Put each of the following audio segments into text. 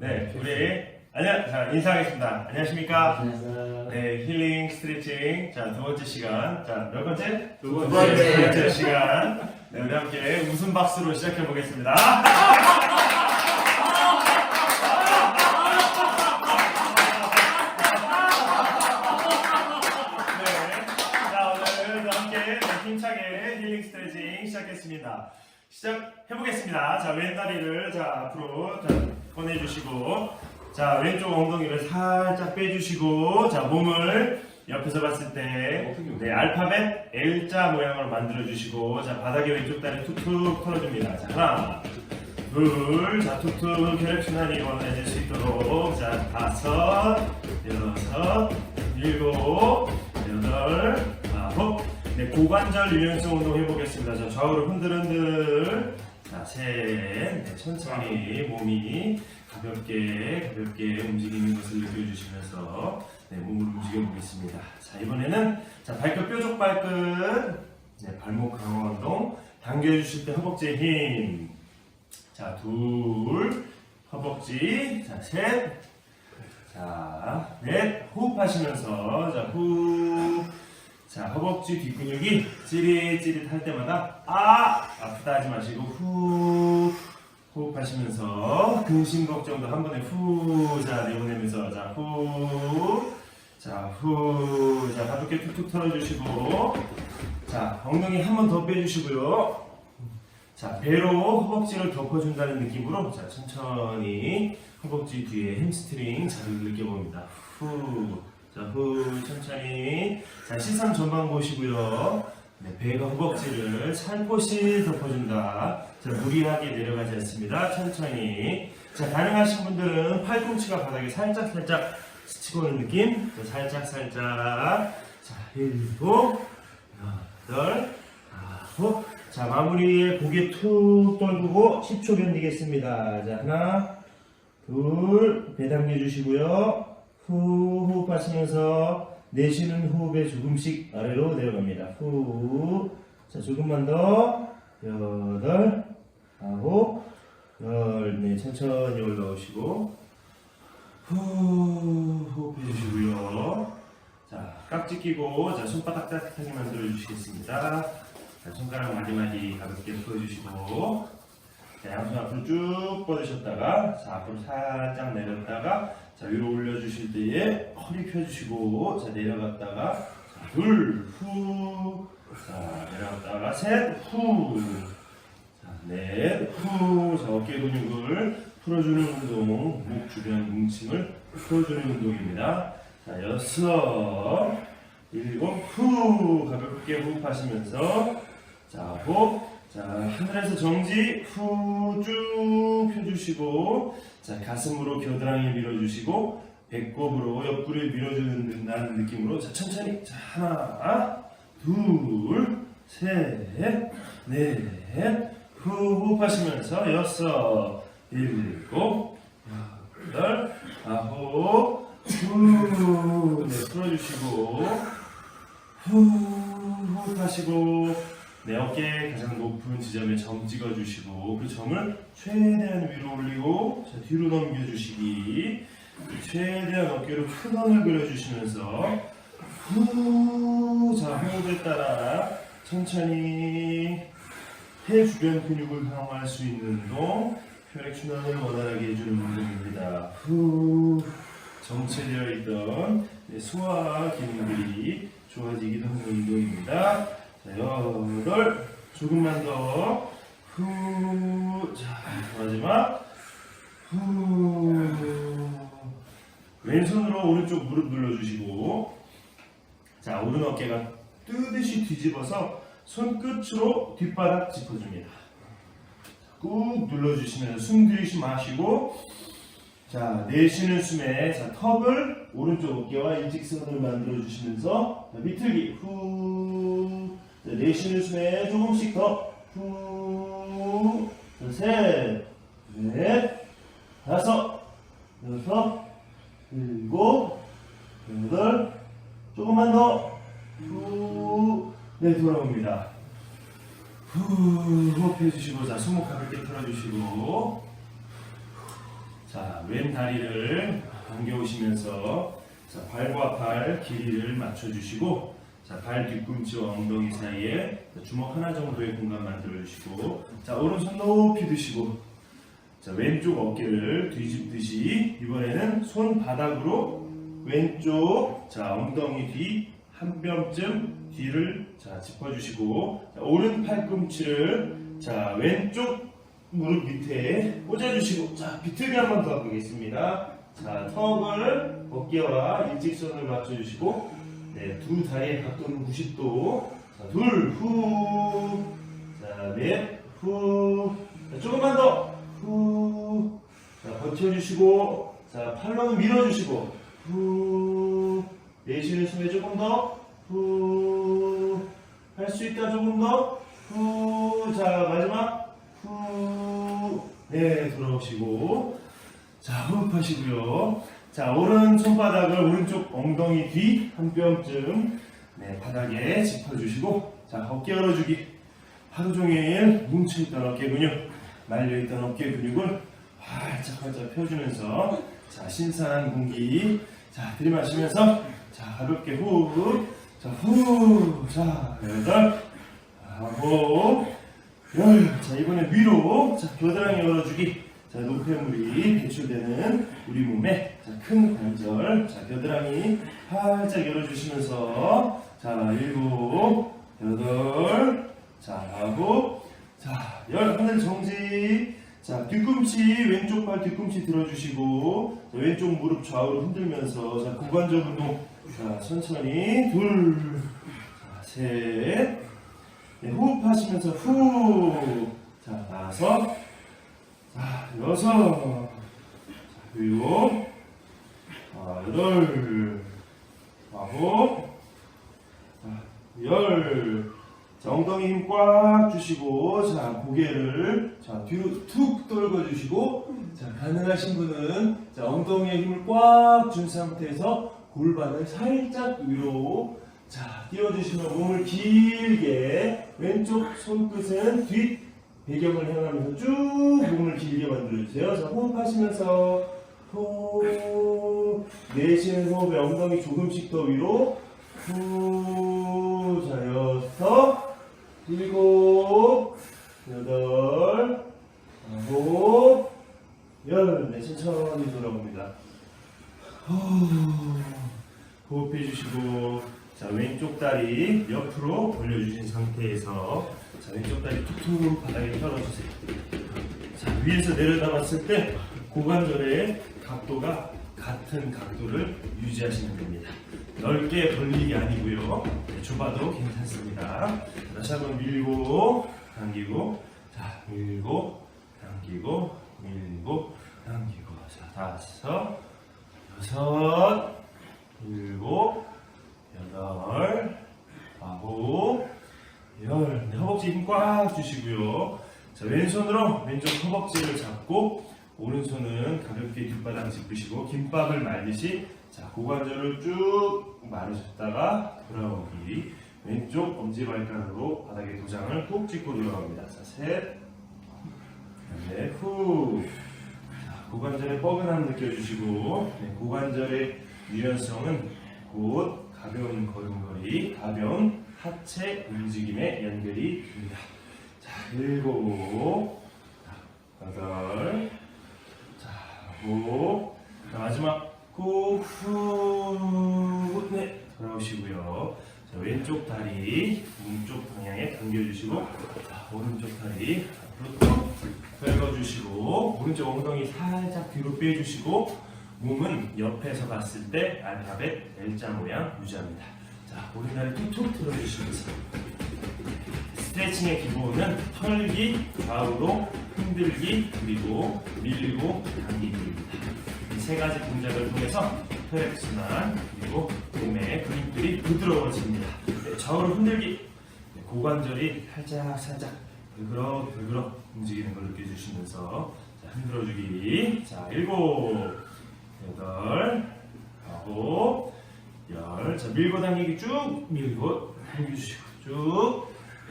네, 우리 안녕, 자 인사하겠습니다. 안녕하십니까? 안녕하세요. 네, 힐링 스트레칭. 자, 두 번째 시간. 자, 몇 번째? 두두 번째. 두 번째 시간. 네, 우리 함께 웃음 박수로 시작해 보겠습니다. 네, 자, 오늘도 함께 네, 힘차게 힐링 스트레칭 시작했습니다. 시작해 보겠습니다. 자, 왼다리를 자 앞으로 자, 꺼내주시고, 자 왼쪽 엉덩이를 살짝 빼주시고, 자 몸을 옆에서 봤을 때 네, 알파벳 L자 모양으로 만들어 주시고, 자 바닥에 왼쪽 다리 툭툭 털어줍니다. 자 하나, 둘, 자 툭툭 혈액순환이 원활해질 수 있도록, 자 다섯, 여섯, 일곱, 여덟, 아홉. 네, 고관절 유연성 운동 해보겠습니다. 자, 좌우로 흔들흔들. 자, 셋. 네, 천천히 몸이 가볍게, 가볍게 움직이는 것을 느껴주시면서 네, 몸을 움직여 보겠습니다. 자, 이번에는 자, 발끝 뾰족 발끝. 네, 발목 강화 운동. 당겨 주실 때 허벅지에 힘. 자, 둘. 허벅지. 자, 셋. 자, 넷. 호흡하시면서. 자, 후. 자, 허벅지 뒷근육이 찌릿찌릿할 때마다 아! 아프다 하지 마시고 후 호흡하시면서 근심 걱정도 한 번에 후 자, 내보내면서 자, 후 자, 후 자, 가볍게 툭툭 털어주시고 자, 엉덩이 한 번 더 빼주시고요 자, 배로 허벅지를 덮어준다는 느낌으로 자, 천천히 허벅지 뒤에 햄스트링 자극을 느껴봅니다. 후, 자, 후, 천천히. 자, 시선 전방 보시고요. 네, 배가 허벅지를 살포시 덮어준다. 자, 무리하게 내려가지 않습니다. 천천히. 자, 가능하신 분들은 팔꿈치가 바닥에 살짝 살짝 스치고 오는 느낌. 자, 살짝 살짝. 자, 일곱, 여덟, 아홉. 자, 마무리에 고개 툭 떨구고 10초 견디겠습니다. 자, 하나, 둘, 배 당겨주시고요. 후, 호흡하시면서 내쉬는 호흡에 조금씩 아래로 내려갑니다. 후, 자, 조금만 더. 여덟, 아홉, 열, 네, 천천히 올라오시고. 후, 호흡해주시고요. 자, 깍지 끼고, 자, 손바닥 따뜻하게 만들어주시겠습니다. 자, 손가락 마디마디 가볍게 풀어주시고, 자, 양손 앞으로 쭉 뻗으셨다가, 자, 앞으로 살짝 내렸다가, 자, 위로 올려주실 때에 허리 펴주시고, 자, 내려갔다가, 자, 둘, 후, 자, 내려갔다가, 셋, 후, 자, 넷, 후, 자, 어깨 근육을 풀어주는 운동, 목 주변 뭉침을 풀어주는 운동입니다. 자, 여섯, 일곱, 후, 가볍게 호흡하시면서, 자, 호흡, 자, 하늘에서 정지, 후, 쭉 펴주시고, 자, 가슴으로 겨드랑이 밀어주시고, 배꼽으로 옆구리를 밀어준다는 느낌으로, 자, 천천히, 자, 하나, 둘, 셋, 넷, 후, 호흡하시면서, 여섯, 일곱, 여덟, 아홉, 후, 네, 풀어주시고, 후, 호흡하시고, 네, 어깨 가장 높은 지점에 점 찍어주시고 그 점을 최대한 위로 올리고 자, 뒤로 넘겨주시기 최대한 어깨로 큰 원을 그려주시면서 후, 자 호흡에 따라 천천히 폐 주변 근육을 강화할 수 있는 운동 혈액 순환을 원활하게 해주는 운동입니다. 후 정체되어 있던 네, 소화 기능들이 좋아지기도 하는 운동입니다. 자, 여덟, 조금만 더, 후, 자, 마지막, 후, 왼손으로 오른쪽 무릎 눌러주시고, 자, 오른 어깨가 뜨듯이 뒤집어서 손끝으로 뒷바닥 짚어줍니다. 꾹 눌러주시면서 숨 들이쉬 마시고, 자, 내쉬는 숨에 자, 턱을 오른쪽 어깨와 일직선으로 만들어 주시면서 자, 비틀기 후. 자, 내쉬는 숨에 조금씩 더 후. 자, 셋, 넷, 다섯, 여섯, 일곱, 여덟, 조금만 더 후. 네, 돌아옵니다. 후, 호흡해 주시고 자, 손목 가볍게 풀어 주시고 자, 왼 다리를 당겨오시면서 자, 발과 발 길이를 맞춰주시고 자, 발 뒤꿈치와 엉덩이 사이에 자, 주먹 하나 정도의 공간 만들어주시고 자, 오른손 높이 드시고 자, 왼쪽 어깨를 뒤집듯이 이번에는 손바닥으로 왼쪽 자, 엉덩이 뒤 한 뼘쯤 뒤를 자, 짚어주시고 자, 오른 팔꿈치를 자, 왼쪽 무릎 밑에 꽂아주시고 자 비틀기 한 번더 가겠습니다. 자 턱을 어깨와 일직선을 맞춰주시고 네 두 다리의 각도는 90도. 자 둘 후 자 넷후. 조금만 더 후 자 버텨주시고. 자 팔로는 밀어주시고. 후. 내쉬는 숨에 조금 더 후 할 수 있다 조금 더 후 자 마지막. 후, 네, 돌아오시고. 자, 호흡하시고요. 자, 오른 손바닥을 오른쪽 엉덩이 뒤 한 뼘쯤, 네, 바닥에 짚어주시고. 자, 어깨 열어주기. 하루 종일 뭉쳐있던 어깨 근육, 말려있던 어깨 근육을 활짝 활짝 펴주면서, 자, 신선한 공기. 자, 들이마시면서, 자, 가볍게 후, 자, 후, 자, 여덟, 아홉, 열. 자, 이번에 위로. 자, 겨드랑이 열어주기. 자, 노폐물이 배출되는 우리 몸에 자, 큰 관절. 자, 겨드랑이 활짝 열어주시면서. 자, 일곱, 여덟, 자, 아홉, 자, 열. 하늘 정지. 자, 뒤꿈치, 왼쪽 발 뒤꿈치 들어주시고. 자, 왼쪽 무릎 좌우로 흔들면서. 자, 고관절 운동. 자, 천천히. 둘, 자, 셋. 네, 호흡하시면서 후. 자, 다섯. 자, 여섯. 자, 일곱. 자, 여덟. 아홉. 자, 열. 자, 엉덩이 힘 꽉 주시고, 자, 고개를, 자, 뒤로 툭 떨궈주시고, 자, 가능하신 분은, 자, 엉덩이에 힘을 꽉 준 상태에서 골반을 살짝 위로, 자, 띄워주시면 몸을 길게 왼쪽 손끝은 뒷 배경을 향하면서 쭉 몸을 길게 만들어주세요. 자, 호흡하시면서 후 내쉬는 호흡에 엉덩이 조금씩 더 위로 후 자, 여섯 일곱 여덟 아홉 열 네, 천천히 돌아봅니다. 후, 호흡해 주시고 자 왼쪽 다리 옆으로 올려주신 상태에서 자 왼쪽 다리 툭툭 바닥에 펴어주세요. 자 위에서 내려다봤을 때 고관절의 각도가 같은 각도를 유지하시면 됩니다. 넓게 벌리기 아니고요. 네, 좁아도 괜찮습니다. 다시 한번 밀고 당기고 자 밀고 당기고 밀고 당기고 자 다섯 여섯 일곱 여덟, 아홉, 열. 네, 허벅지 힘 꽉 주시고요. 자, 왼손으로 왼쪽 허벅지를 잡고 오른손은 가볍게 뒷바닥 짚으시고 김밥을 말듯이 자, 고관절을 쭉 말으셨다가 돌아오기. 왼쪽 엄지발가락으로 바닥에 도장을 꼭 찍고 돌아갑니다. 자, 셋, 넷, 후. 자, 고관절의 뻐근함 느껴주시고 네, 고관절의 유연성은 곧 가벼운 걸음걸이, 가벼운 하체 움직임에 연결이 됩니다. 자, 일곱, 자, 여덟, 자, 마지막 구, 후, 네, 돌아오시고요. 자, 왼쪽 다리 몸쪽 방향에 당겨주시고, 자, 오른쪽 다리 앞으로 쭉 긁어주시고, 오른쪽 엉덩이 살짝 뒤로 빼주시고, 몸은 옆에서 봤을 때 알파벳 L자 모양 유지합니다. 자, 오른다리 툭툭 틀어주시면서 스트레칭의 기본은 털기, 좌우로 흔들기, 그리고 밀고 당기기입니다. 이 세 가지 동작을 통해서 혈액순환, 그리고 몸의 근육들이 부드러워집니다. 네, 좌우로 흔들기, 네, 고관절이 살짝 살짝 들그럭 들그럭 움직이는 걸 느껴주시면서 자, 흔들어주기. 자, 일곱. 여덟, 아홉, 열. 자, 밀고 당기기 쭉 밀고 당겨주시고 쭉.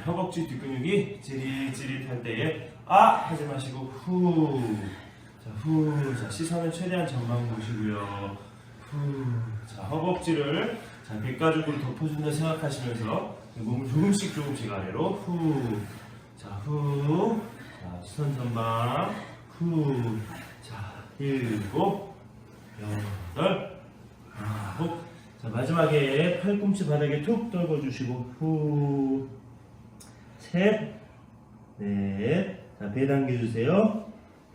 허벅지 뒷근육이 찌릿찌릿할 때에 아 하지 마시고 후. 자, 자, 후. 자, 시선은 최대한 전방 보시고요. 후. 자, 허벅지를 자, 객가죽으로 덮어준다 생각하시면서 몸을 조금씩 조금씩 아래로 후. 자, 후. 자, 시선 전방. 후. 자, 일곱. 여덟. 아홉. 자, 마지막에 팔꿈치 바닥에 툭 떨궈주시고 후. 셋. 넷. 자, 배 당겨주세요.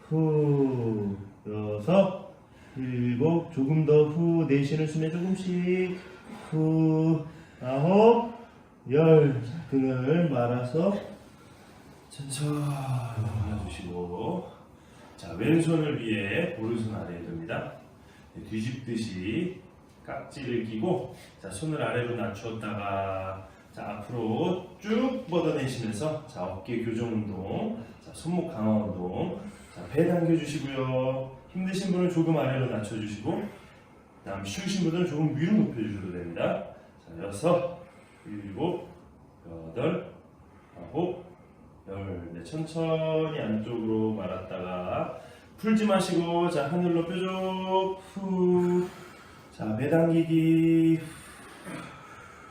후. 여섯. 일곱. 조금 더 후. 내쉬는 숨에 조금씩. 후. 아홉. 열. 자, 등을 말아서 천천히 올려주시고. 자, 왼손을 위에 오른손 아래에 둡니다. 네, 뒤집듯이 깍지를 끼고, 자, 손을 아래로 낮추었다가, 자, 앞으로 쭉 뻗어내시면서, 자, 어깨 교정 운동, 자, 손목 강화 운동, 자, 배 당겨주시고요. 힘드신 분은 조금 아래로 낮춰주시고, 다음 쉬우신 분들은 조금 위로 높여주셔도 됩니다. 자, 여섯, 일곱, 여덟, 아홉, 열. 네, 천천히 안쪽으로 말았다가, 풀지 마시고, 자, 하늘로 뾰족, 후. 자, 배 당기기.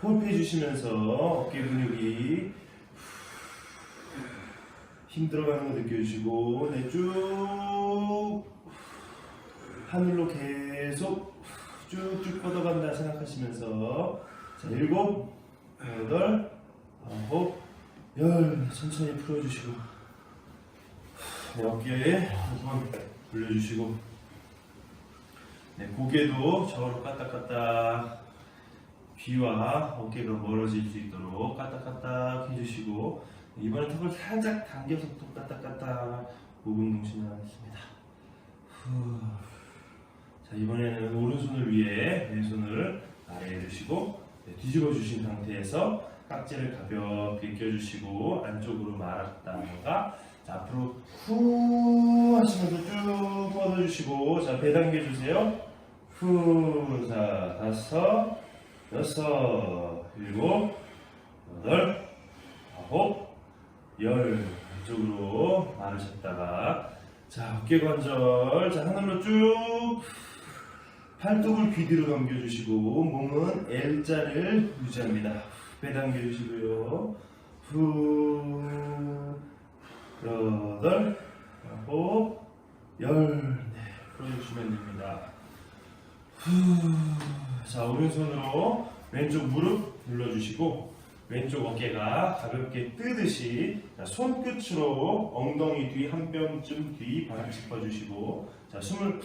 호흡해 주시면서 어깨 근육이 힘들어가는 거 느껴주시고, 네, 쭉. 하늘로 계속 쭉쭉 뻗어간다 생각하시면서, 자, 일곱, 여덟, 아홉, 열. 천천히 풀어주시고, 네, 어깨에 한번 돌려주시고, 네, 고개도 저로 까딱까딱 귀와 어깨가 멀어질 수 있도록 까딱까딱 해주시고 이번에 턱을 살짝 당겨서 또 까딱까딱 5분 진행하겠습니다. 후. 자 이번에는 오른손을 위해 왼손을 아래에 두시고 네, 뒤집어 주신 상태에서 깍지를 가볍게 껴주시고 안쪽으로 말았다가 자, 앞으로 후 하시면서 쭉 뻗어주시고 자배 당겨주세요. 후, 자 다섯, 여섯, 일곱, 여덟, 아홉, 열 이쪽으로 마르셨다가 자 어깨 관절 자 하늘로 쭉 팔뚝을 귀 뒤로 넘겨주시고 몸은 L자를 유지합니다. 배 당겨주시고요. 후 여덟 아홉 열 네, 풀어주시면 됩니다. 후. 자 오른손으로 왼쪽 무릎 눌러주시고 왼쪽 어깨가 가볍게 뜨듯이 자, 손끝으로 엉덩이 뒤 한 뼘쯤 뒤 바닥 짚어주시고 자 숨을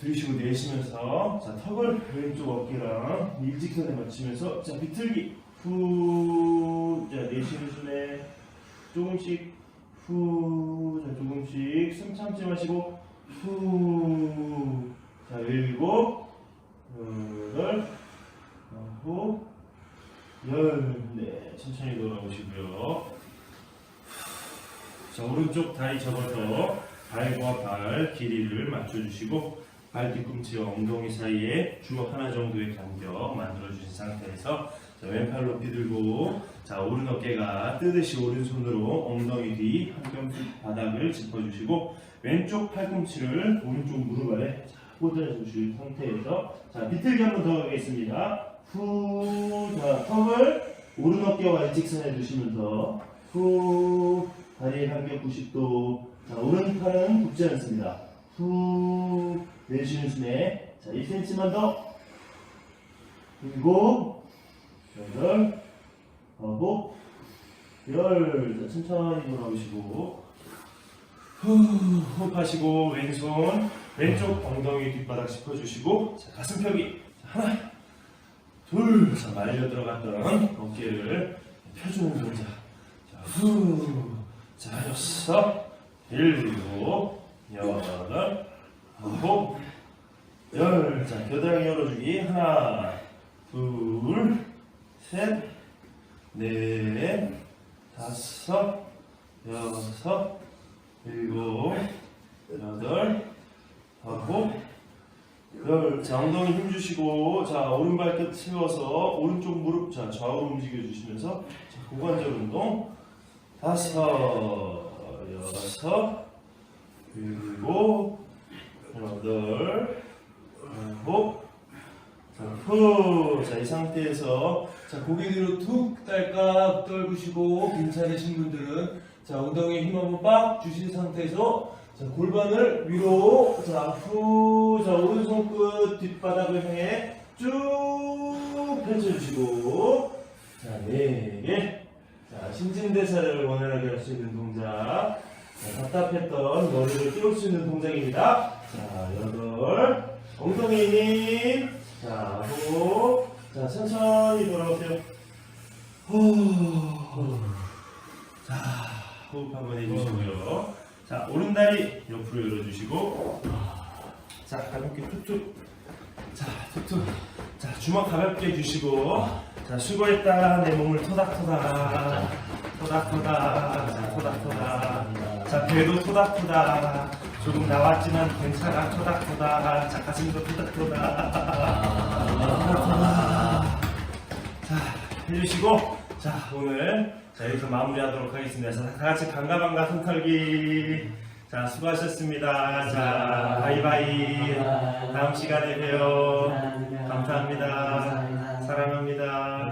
들이쉬고 내쉬면서 자 턱을 왼쪽 어깨랑 일직선에 맞추면서 자 비틀기. 후자 내쉬는 숨에 조금씩 후, 자 조금씩 숨 참지 마시고 후, 자 일곱, 여덟, 아홉, 열, 네 천천히 돌아오시고요. 자 오른쪽 다리 접어서 발과 발 길이를 맞춰주시고 발 뒤꿈치와 엉덩이 사이에 주먹 하나 정도의 간격 만들어주신 상태에서 자, 왼팔 높이 들고 자 오른 어깨가 뜨듯이 오른손으로 엉덩이 뒤 한뼘 바닥을 짚어주시고 왼쪽 팔꿈치를 오른쪽 무릎 아래 자, 꽂아주신 상태에서 자 비틀기 한 번 더 하겠습니다. 후, 자 턱을 오른 어깨와 일직선에 두시면서 후 다리 간격 90도 자 오른팔은 굽지 않습니다. 후 내쉬는 숨에 자 1cm만 더 일곱 여덟 아홉 열 자, 천천히 돌아오시고 후 호흡하시고 왼손 왼쪽 엉덩이 뒷바닥 짚어주시고 자, 가슴 펴기. 자, 하나 둘 자, 말려 들어갔던 어깨를 펴주는 동작 자, 후. 자, 여섯 일곱 여덟 아홉 열. 자, 겨드랑이 열어주기. 하나 둘 셋, 넷, 다섯, 여섯, 일곱, 여덟, 아홉, 열. 자, 엉덩이 힘 주시고, 자, 오른발 끝 세워서 오른쪽 무릎, 자, 좌우로 움직여 주시면서, 자, 고관절 운동. 다섯, 여섯, 그리고 여덟, 아홉, 자, 후. 자, 이 상태에서 자, 고개 뒤로 툭 딸깍 떨구시고 괜찮으신 분들은 자, 엉덩이에 힘 한번 빡 주신 상태에서 자, 골반을 위로 자, 후. 자, 오른손 끝 뒷바닥을 향해 쭉 펼쳐주시고 자, 네 개. 자, 신진대사를 원활하게 할 수 있는 동작. 자, 답답했던 머리를 띄울 수 있는 동작입니다. 자, 여덟. 엉덩이 힘. 자, 호. 자, 천천히 돌아오세요. 후. 자, 호흡 한번 해주시고요. 자, 오른다리 옆으로 열어주시고. 자, 가볍게 툭툭. 자, 툭툭. 자, 주먹 가볍게 해주시고. 자, 수고했다. 내 몸을 토닥토닥. 토닥토닥. 자, 토닥토닥. 자, 배도 토닥토닥. 조금 나왔지만 괜찮아. 토닥토닥. 자, 가슴도 토닥토닥. 토닥토닥. 자, 해주시고. 자 오늘 자, 여기서 마무리하도록 하겠습니다. 자, 다 같이 반가 반가 손털기. 자 수고하셨습니다. 자 바이바이. 다음 시간에 봬요. 감사합니다. 사랑합니다.